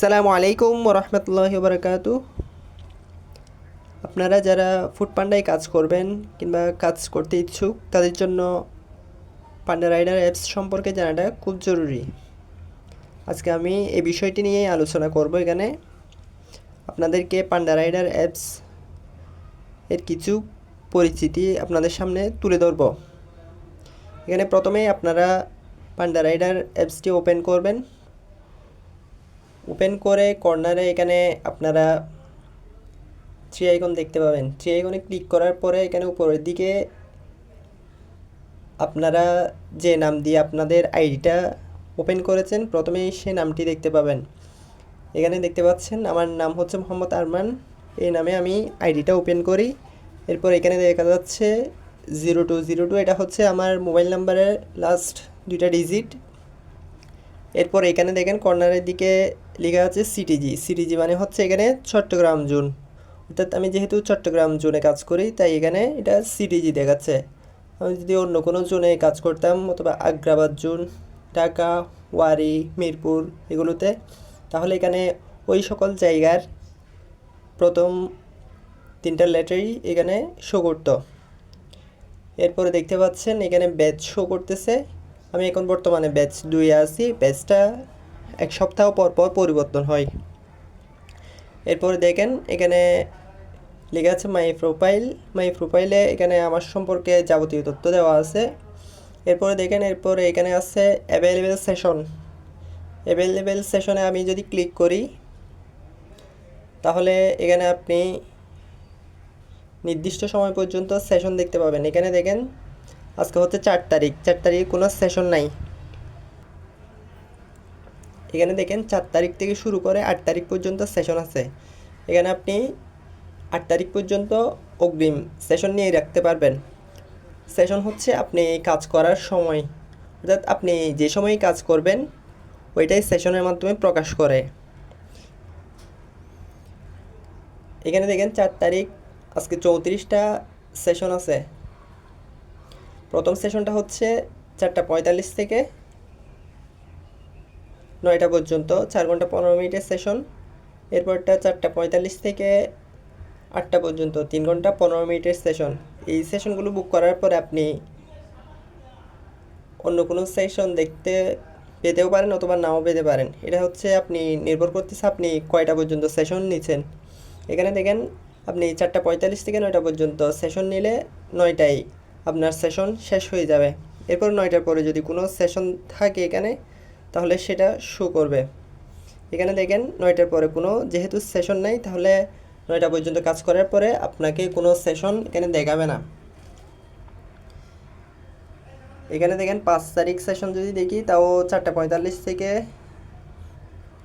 আসসালামু আলাইকুম রহমতুল্লাহ বারকাতু আপনারা যারা ফুড পান্ডায় কাজ করবেন কিংবা কাজ করতে ইচ্ছুক, তাদের জন্য পান্ডা রাইডার অ্যাপস সম্পর্কে জানাটা খুব জরুরি। আজকে আমি এই বিষয়টি নিয়েই আলোচনা করব এখানে। আপনাদেরকে পান্ডা রাইডার অ্যাপস এর কিছু পরিচিতি আপনাদের সামনে তুলে ধরব। এখানে প্রথমেই আপনারা পান্ডা রাইডার অ্যাপসটি ওপেন করবেন। ওপেন করে কর্নারে এখানে আপনারা থ্রি আইকন দেখতে পাবেন। থ্রি আইকনে ক্লিক করার পরে এখানে উপরের দিকে আপনারা যে নাম দিয়ে আপনাদের আইডিটা ওপেন করেছেন, প্রথমেই সে নামটি দেখতে পাবেন। এখানে দেখতে পাচ্ছেন আমার নাম হচ্ছে মোহাম্মদ আরমান। এই নামে আমি আইডিটা ওপেন করি। এরপর এখানে দেখা যাচ্ছে জিরো টু জিরো টু এটা হচ্ছে আমার মোবাইল নাম্বারের লাস্ট দুইটা ডিজিট এরপর এখানে দেখেন কর্নারের দিকে লেখা আছে সিটিজি সিটিজি মানে হচ্ছে এখানে চট্টগ্রাম জোন। অর্থাৎ আমি যেহেতু চট্টগ্রাম জোনে কাজ করি, তাই এখানে এটা সিটিজি দেখাচ্ছে। আমি যদি অন্য কোনো জোনে কাজ করতাম, অথবা আগ্রাবাদ জোন, ঢাকা, ওয়ারি, মিরপুর এগুলোতে, তাহলে এখানে ওই সকল জায়গার প্রথম তিনটা লেটারই এখানে শো করতো। এরপরে দেখতে পাচ্ছেন এখানে ব্যাচ শো করতেছে। আমি এখন বর্তমানে ব্যাচ দুই আছি ব্যাচটা এক সপ্তাহ পর পর পরিবর্তন হয়। এরপরে দেখেন, এখানে লেখা আছে মাই প্রোফাইল মাই প্রোফাইলে এখানে আমার সম্পর্কে যাবতীয় তথ্য দেওয়া আছে। এরপরে দেখেন, এরপরে এখানে আছে অ্যাভেলেবেল সেশন অ্যাভেলেবেল সেশনে আমি যদি ক্লিক করি, তাহলে এখানে আপনি নির্দিষ্ট সময় পর্যন্ত সেশন দেখতে পাবেন। এখানে দেখেন, আজকে হচ্ছে চার তারিখ। চার তারিখ কোনো সেশন নাই। এখানে দেখেন চার তারিখ থেকে শুরু করে আট তারিখ পর্যন্ত সেশন আছে। এখানে আপনি আট তারিখ পর্যন্ত অগ্রিম সেশন নিয়ে রাখতে পারবেন। সেশন হচ্ছে আপনি কাজ করার সময়। অর্থাৎ আপনি যে সময় কাজ করবেন, ওইটাই সেশনের মাধ্যমে প্রকাশ করে। এখানে দেখেন চার তারিখ, আজকে চৌত্রিশটা সেশন আছে। প্রথম সেশনটা হচ্ছে চারটা পঁয়তাল্লিশ থেকে নয়টা পর্যন্ত, চার ঘণ্টা পনেরো মিনিটের সেশন এরপরটা চারটা পঁয়তাল্লিশ থেকে আটটা পর্যন্ত, তিন ঘণ্টা পনেরো মিনিটের সেশন এই সেশনগুলো বুক করার পরে আপনি অন্য কোনো সেশন দেখতে পেতেও পারেন অথবা নাও পেতে পারেন। এটা হচ্ছে আপনি নির্ভর করতেছে আপনি কয়টা পর্যন্ত সেশন নিচ্ছেন এখানে দেখেন, আপনি চারটা পঁয়তাল্লিশ থেকে নয়টা পর্যন্ত সেশন নিলে নয়টায় আপনার সেশন শেষ হয়ে যাবে। এরপর নয়টার পরে যদি কোনো সেশন থাকে এখানে তাহলে সেটা শো করবে। এখানে দেখেন নয়টার পরে কোনো যেহেতু সেশন নাই, তাহলে নয়টা পর্যন্ত কাজ করার পরে আপনাকে কোনো সেশন এখানে দেখাবে না। এখানে দেখেন পাঁচ তারিখ সেশন যদি দেখি, তাও চারটা পঁয়তাল্লিশ থেকে।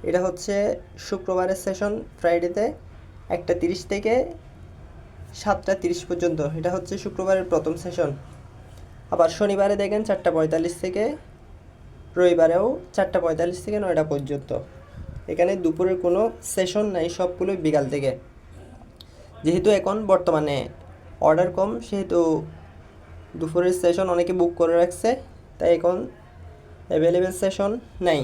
এটা হচ্ছে শুক্রবারের সেশন ফ্রাইডেতে একটা তিরিশ থেকে সাতটা তিরিশ পর্যন্ত। এটা হচ্ছে শুক্রবারের প্রথম সেশন আবার শনিবারে দেখেন চারটা পঁয়তাল্লিশ থেকে রবিবারেও চারটা পঁয়তাল্লিশ থেকে নয়টা পর্যন্ত। এখানে দুপুরের কোনো সেশন নাই সবগুলোই বিকাল থেকে। যেহেতু এখন বর্তমানে অর্ডার কম, সেহেতু দুপুরের সেশন অনেকে বুক করে রাখছে, তাই এখন অ্যাভেলেবেল সেশন নাই।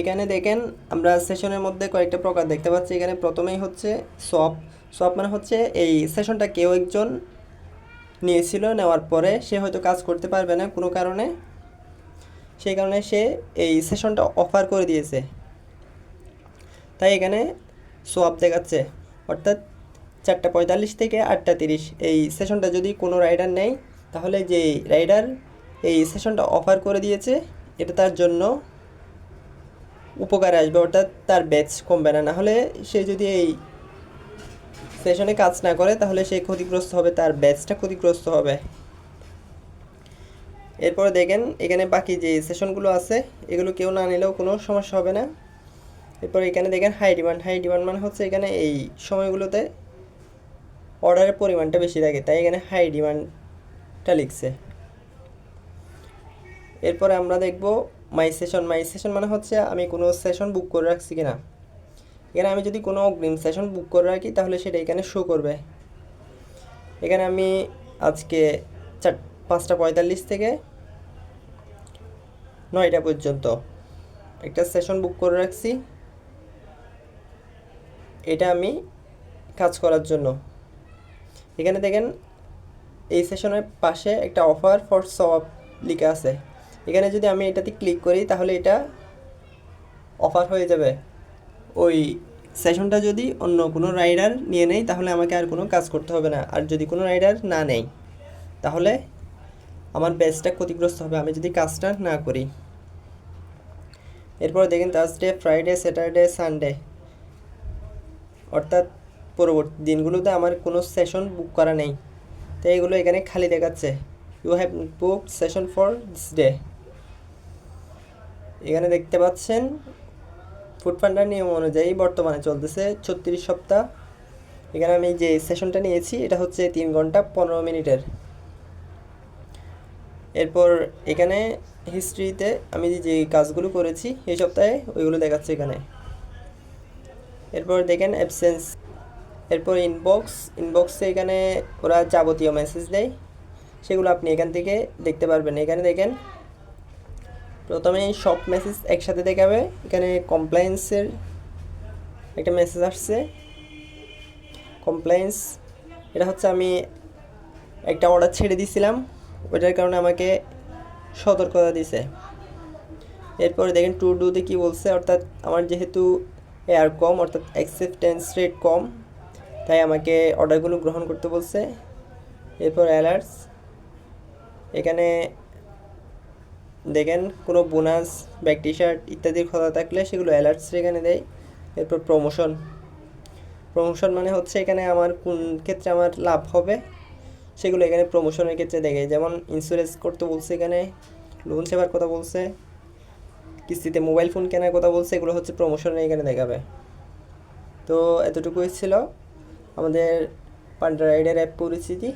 এখানে দেখেন, আমরা সেশনের মধ্যে কয়েকটা প্রকার দেখতে পাচ্ছি। এখানে প্রথমেই হচ্ছে সপ সপ মানে হচ্ছে এই সেশনটা কেউ একজন নিয়েছিল, নেওয়ার পরে সে হয়তো কাজ করতে পারবে না কোনো কারণে। সেই কারণে সে এই সেশনটা অফার করে দিয়েছে। তাই এখানে সোয়াপ দেখাচ্ছে। অর্থাৎ চারটা পঁয়তাল্লিশ থেকে আটটা তিরিশ। এই সেশনটা যদি কোনো রাইডার নেয়, তাহলে যে রাইডার এই সেশনটা অফার করে দিয়েছে, এটা তার জন্য উপকারে আসবে। অর্থাৎ তার ব্যাচ কমবে না। নাহলে সে যদি এই সেশনে কাজ না করে, তাহলে সে ক্ষতিগ্রস্ত হবে, তার ব্যাচটা ক্ষতিগ্রস্ত হবে। এরপরে দেখেন, এখানে বাকি যে সেশনগুলো আছে, এগুলো কেউ না নিলেও কোনো সমস্যা হবে না। এরপর এখানে দেখেন হাই ডিমান্ড হাই ডিমান্ড মানে হচ্ছে এখানে এই সময়গুলোতে অর্ডারের পরিমাণটা বেশি থাকে, তাই এখানে হাই ডিমান্ডটা লিখছে। এরপরে আমরা দেখব মাই সেশন মাই সেশন মানে হচ্ছে আমি কোনো সেশন বুক করে রাখছি কিনা। এখানে আমি যদি কোনো অগ্রিম সেশন বুক করে রাখি, তাহলে সেটা এখানে শো করবে। এখানে আমি আজকে চার, পাঁচটা পঁয়তাল্লিশ থেকে নয়টা পর্যন্ত। একটা সেশন বুক করে রাখছি। এটা আমি কাজ করার জন্য। এখানে দেখেন, এই সেশনের পাশে একটা অফার ফর সব লেখা আছে। এখানে যদি আমি এটাতে ক্লিক করি, তাহলে এটা অফার হয়ে যাবে। ওই সেশনটা যদি অন্য কোনো রাইডার নিয়ে নেয়, তাহলে আমাকে আর কোনো কাজ করতে হবে না। আর যদি কোনো রাইডার না নেয়, তাহলে আমার ক্ষতিগ্রস্ত হবে, আমি যদি কাজটা না করি। এরপর দেখেন থার্সডে ফ্রাইডে স্যাটারডে সানডে অর্থাৎ পরবর্তী দিনগুলোতে আমার কোনো সেশন বুক করা নেই। তো এগুলো এখানে খালি দেখাচ্ছে। You have book session for this day এখানে দেখতে পাচ্ছেন ফুড ফান্ডার নিয়ম অনুযায়ী বর্তমানে চলতেছে ছত্রিশ সপ্তাহ। এখানে আমি যে সেশনটা নিয়েছি, এটা হচ্ছে তিন ঘণ্টা পনেরো মিনিটের। এরপর এখানে হিস্ট্রিতে আমি যে কাজগুলো করেছি এই সপ্তাহে ওইগুলো দেখাচ্ছে এখানে। এরপর দেখেন অ্যাবসেন্স এরপর ইনবক্স ইনবক্সে এখানে ওরা যাবতীয় মেসেজ দেয়। সেগুলো আপনি এখান থেকে দেখতে পারবেন। এখানে দেখেন, প্রথমে সব মেসেজ একসাথে দেখাবে। এখানে কমপ্লায়েন্সের একটা মেসেজ আসছে। কমপ্লায়েন্স এটা হচ্ছে আমি একটা অর্ডার ছেড়ে দিয়েছিলাম ওইটার কারণে আমাকে সতর্কতা দিছে। এরপরে দেখেন টু ডুতে কী বলছে, অর্থাৎ আমার যেহেতু এয়ার কম, অর্থাৎ অ্যাকসেপ্টেন্স রেট কম, তাই আমাকে অর্ডারগুলো গ্রহণ করতে বলছে। এরপর অ্যালার্টস এখানে দেখেন কোনো বোনাস ব্যাক টি শার্ট ইত্যাদির কথা থাকলে সেগুলো অ্যালার্টস এখানে দেয়। এরপর প্রমোশন প্রমোশন মানে হচ্ছে এখানে আমার কোন ক্ষেত্রে আমার লাভ হবে সেগুলো এখানে প্রমোশনের ক্ষেত্রে দেখে। যেমন ইন্স্যুরেন্স করতে বলছে এখানে লোন সেবার কথা বলছে, কিস্তিতে মোবাইল ফোন কেনার কথা বলছে, এগুলো হচ্ছে প্রমোশনে এখানে দেখাবে। তো এতটুকুই ছিল আমাদের পান্ডা রাইডের অ্যাপ পরিস্থিতি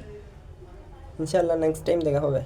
ইনশাআল্লাহ নেক্সট টাইম দেখা হবে।